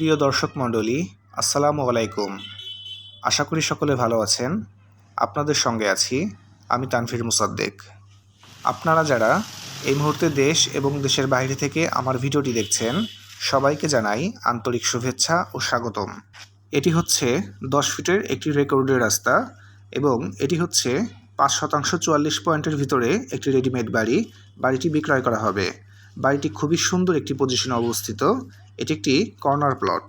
প্রিয় দর্শক মণ্ডলী, আসসালামু আলাইকুম। আশা করি সকলে ভালো আছেন। আপনাদের সঙ্গে আছি আমি তানভীর মুসাদ্দেক। আপনারা যারা এই মুহূর্তে দেশ এবং দেশের বাইরে থেকে আমার ভিডিওটি দেখছেন, সবাইকে জানাই আন্তরিক শুভেচ্ছা ও স্বাগতম। এটি হচ্ছে দশ ফিটের একটি রেকর্ডের রাস্তা এবং এটি হচ্ছে পাঁচ শতাংশ চুয়াল্লিশ পয়েন্টের ভিতরে একটি রেডিমেড বাড়ি। বাড়িটি বিক্রয় করা হবে। বাড়িটি খুবই সুন্দর একটি পজিশনে অবস্থিত। এটি একটি কর্নার প্লট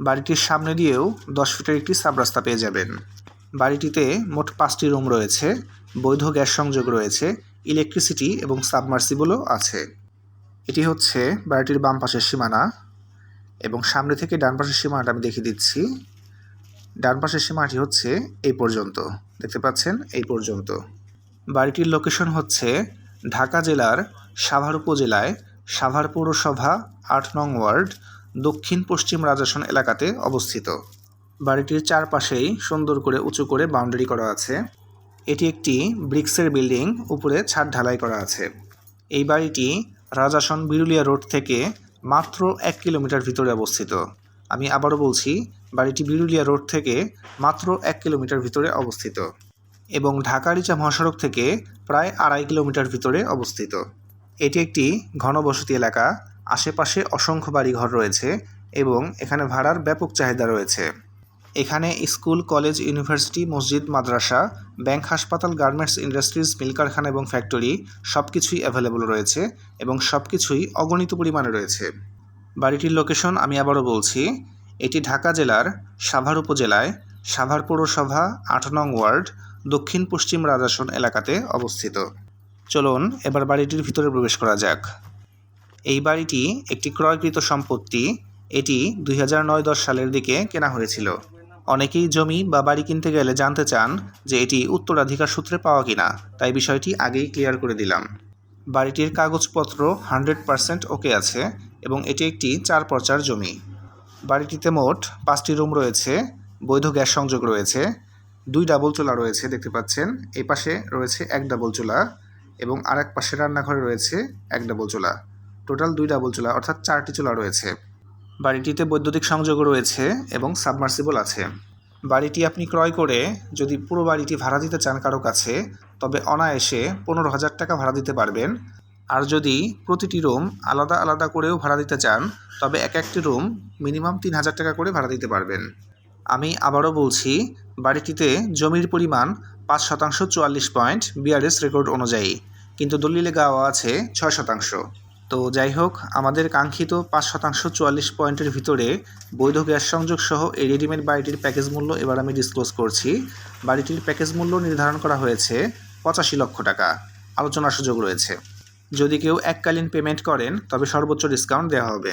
বাড়িটির সামনে দিয়েও দশ ফিটের একটি সাবরাস্তা পেয়ে যাবেন। বাড়িটিতে মোট পাঁচটি রুম রয়েছে, বৈধ গ্যাস সংযোগ রয়েছে ইলেকট্রিসিটি এবং সাবমার্সিবলও আছে। এটি হচ্ছে বাড়িটির বাম পাশের সীমানা এবং সামনে থেকে ডান পাশের সীমানাটা আমি দেখিয়ে দিচ্ছি। ডান পাশের সীমানাটি হচ্ছে এই পর্যন্ত। দেখতে পাচ্ছেন? এই পর্যন্ত। বাড়িটির লোকেশন হচ্ছে ঢাকা জেলার সাভার উপজেলায় সাভার পৌরসভা আট নং ওয়ার্ড, দক্ষিণ পশ্চিম রাজাসন এলাকাতে অবস্থিত। বাড়িটির চারপাশেই সুন্দর করে উঁচু করে বাউন্ডারি করা আছে। এটি একটি ব্রিক্সের বিল্ডিং, উপরে ছাদ ঢালাই করা আছে। এই বাড়িটি রাজাসন বিরুলিয়া রোড থেকে মাত্র এক কিলোমিটার ভিতরে অবস্থিত। আমি আবারও বলছি, বাড়িটি বিরুলিয়া রোড থেকে মাত্র এক কিলোমিটার ভিতরে অবস্থিত এবং ঢাকা রিচা মহাসড়ক থেকে প্রায় আড়াই কিলোমিটার ভিতরে অবস্থিত। এটি একটি ঘনবসতি এলাকা, আশেপাশে অসংখ্য বাড়িঘর রয়েছে এবং এখানে ভাড়ার ব্যাপক চাহিদা রয়েছে। এখানে স্কুল, কলেজ, ইউনিভার্সিটি, মসজিদ, মাদ্রাসা, ব্যাংক, হাসপাতাল, গার্মেন্টস ইন্ডাস্ট্রিজ মিল কারখানা এবং ফ্যাক্টরি সব কিছুই অ্যাভেলেবল রয়েছে এবং সব কিছুই অগণিত পরিমাণে রয়েছে। বাড়িটির লোকেশন আমি আবারও বলছি, এটি ঢাকা জেলার সাভার উপজেলায় সাভার পৌরসভা আট নং ওয়ার্ড দক্ষিণ পশ্চিম রাজাসন এলাকাতে অবস্থিত। চলুন এবার বাড়িটির ভিতরে প্রবেশ করা যাক। এই বাড়িটি একটি ক্রয়কৃত সম্পত্তি। এটি দুই হাজার নয় দশ সালের দিকে কেনা হয়েছিল। অনেকেই জমি বা বাড়ি কিনতে গেলে জানতে চান যে এটি উত্তরাধিকার সূত্রে পাওয়া কিনা, তাই বিষয়টি আগেই ক্লিয়ার করে দিলাম। বাড়িটির কাগজপত্র হান্ড্রেড পারসেন্ট ওকে আছে এবং এটি একটি চার পর্চার জমি। বাড়িটিতে মোট পাঁচটি রুম রয়েছে, বৈধ গ্যাস সংযোগ রয়েছে, দুই ডাবল চুলা রয়েছে, দেখতে পাচ্ছেন। এই পাশে রয়েছে এক ডাবল চুলা। এবং আর এক পাশে রান্নাঘরে রয়েছে এক ডাবল চুলা। টোটাল দুই ডাবল চুলা, অর্থাৎ চারটি চুলা রয়েছে। বাড়িটিতে বৈদ্যুতিক সংযোগও রয়েছে এবং সাবমার্সিবল আছে। বাড়িটি আপনি ক্রয় করে যদি পুরো বাড়িটি ভাড়া দিতে চান কারও কাছে, তবে অনায়াসে পনেরো হাজার টাকা ভাড়া দিতে পারবেন। আর যদি প্রতিটি রুম আলাদা আলাদা করেও ভাড়া দিতে চান, তবে এক একটি রুম মিনিমাম তিন হাজার টাকা করে ভাড়া দিতে পারবেন। আমি আবারও বলছি, বাড়িটিতে জমির পরিমাণ পাঁচ শতাংশ চুয়াল্লিশ পয়েন্ট বিআরএস রেকর্ড অনুযায়ী, কিন্তু দলিলে গাওয়া আছে ছয় শতাংশ। তো যাই হোক, আমাদের কাঙ্ক্ষিত পাঁচ শতাংশ চুয়াল্লিশ পয়েন্টের ভিতরে বৈধ গ্যাস সংযোগ সহ এই রেডিমেড বাড়িটির প্যাকেজ মূল্য এবার আমি ডিসক্লোজ করছি। বাড়িটির প্যাকেজ মূল্য নির্ধারণ করা হয়েছে পঁচাশি লক্ষ টাকা। আলোচনার সুযোগ রয়েছে। যদি কেউ এককালীন পেমেন্ট করেন, তবে সর্বোচ্চ ডিসকাউন্ট দেওয়া হবে।